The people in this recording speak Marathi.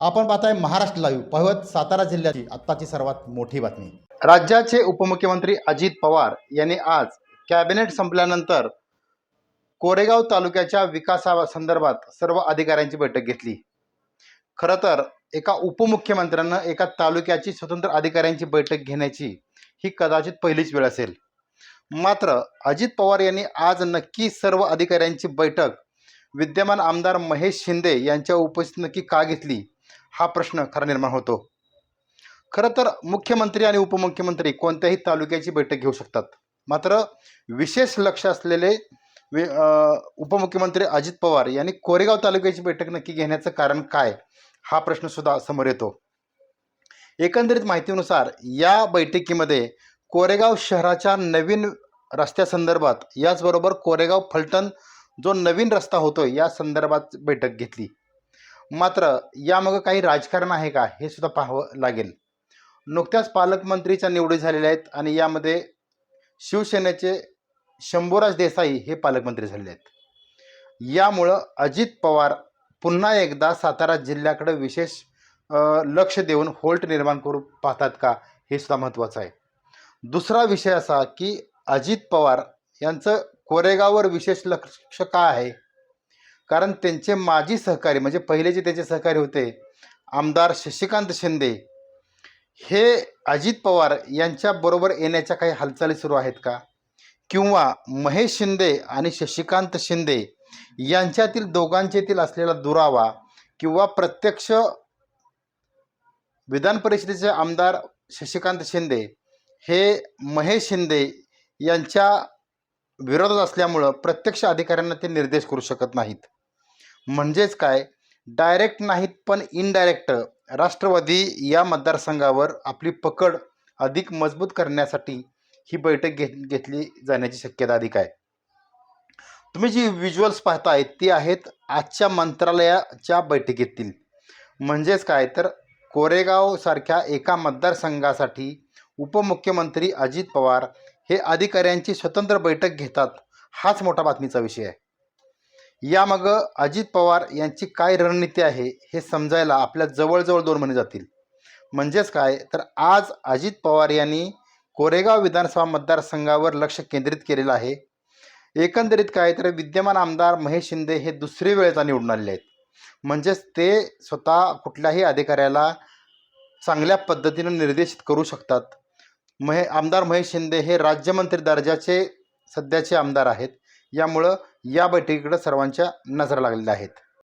आपण पाहताय महाराष्ट्र लाईव्ह पाहत सातारा जिल्ह्याची आत्ताची सर्वात मोठी बातमी. राज्याचे उपमुख्यमंत्री अजित पवार यांनी आज कॅबिनेट संपल्यानंतर कोरेगाव तालुक्याच्या विकासासंदर्भात सर्व अधिकाऱ्यांची बैठक घेतली. खरं तर एका उपमुख्यमंत्र्यांना एका तालुक्याची स्वतंत्र अधिकाऱ्यांची बैठक घेण्याची ही कदाचित पहिलीच वेळ असेल. मात्र अजित पवार यांनी आज नक्की सर्व अधिकाऱ्यांची बैठक विद्यमान आमदार महेश शिंदे यांच्या उपस्थित नक्की का घेतली? हा प्रश्न खरा निर्माण होतो. खरं तर मुख्यमंत्री आणि उपमुख्यमंत्री कोणत्याही तालुक्याची बैठक घेऊ शकतात. मात्र विशेष लक्ष असलेले वि- उपमुख्यमंत्री अजित पवार यांनी कोरेगाव तालुक्याची बैठक नक्की घेण्याचं कारण काय हा प्रश्न सुद्धा समोर येतो. एकंदरीत माहितीनुसार या बैठकीमध्ये कोरेगाव शहराच्या नवीन रस्त्यासंदर्भात याचबरोबर कोरेगाव फलटण जो नवीन रस्ता होतो या संदर्भात बैठक घेतली. मात्र यामागं काही राजकारण आहे का हे सुद्धा पाहावं लागेल. नुकत्याच पालकमंत्रीच्या निवडी झालेल्या आहेत आणि यामध्ये शिवसेनेचे शंभूराज देसाई हे पालकमंत्री झालेले आहेत. यामुळं अजित पवार पुन्हा एकदा सातारा जिल्ह्याकडे विशेष लक्ष देऊन होल्ट निर्माण करू पाहतात का हे सुद्धा महत्त्वाचं आहे. दुसरा विषय असा की अजित पवार यांचं कोरेगाववर विशेष लक्ष का आहे? कारण त्यांचे माजी सहकारी म्हणजे पहिले जे त्याचे सहकारी होते आमदार शशिकांत शिंदे हे अजित पवार यांच्याबरोबर येण्याच्या काही हालचाली सुरू आहेत का? किंवा महेश शिंदे आणि शशिकांत शिंदे यांच्यातील दोघांच्यातील असलेला दुरावा किंवा प्रत्यक्ष विधान परिषदेचे आमदार शशिकांत शिंदे हे महेश शिंदे यांच्या विरोधात असल्यामुळं प्रत्यक्ष अधिकाऱ्यांना ते निर्देश करू शकत नाहीत. म्हणजेच काय? डायरेक्ट नाहीत पण इनडायरेक्ट. राष्ट्रवादी या मतदारसंघावर आपली पकड अधिक मजबूत करण्यासाठी ही बैठक घेत घेतली जाण्याची शक्यता अधिक आहे. तुम्ही जी व्हिज्युअल्स पाहताय ती आहेत आजच्या मंत्रालयाच्या बैठकीतील. म्हणजेच काय? तर कोरेगावसारख्या एका मतदारसंघासाठी उपमुख्यमंत्री अजित पवार हे अधिकाऱ्यांची स्वतंत्र बैठक घेतात हाच मोठा बातमीचा विषय आहे. यामागं अजित पवार यांची काय रणनीती आहे हे समजायला आपल्या जवळजवळ दोन महिने जातील. म्हणजेच काय? तर आज अजित पवार यांनी कोरेगाव विधानसभा मतदारसंघावर लक्ष केंद्रित केलेलं आहे. एकंदरीत काय? तर विद्यमान आमदार महेश शिंदे हे दुसरी वेळेचा निवडून आलेले आहेत. म्हणजेच ते स्वतः कुठल्याही अधिकाऱ्याला चांगल्या पद्धतीनं निर्देशित करू शकतात. महे आमदार महेश शिंदे हे राज्यमंत्री दर्जाचे सध्याचे आमदार आहेत. यामुळं या बैठकीकडे सर्वांच्या नजर लागलेल्या आहेत.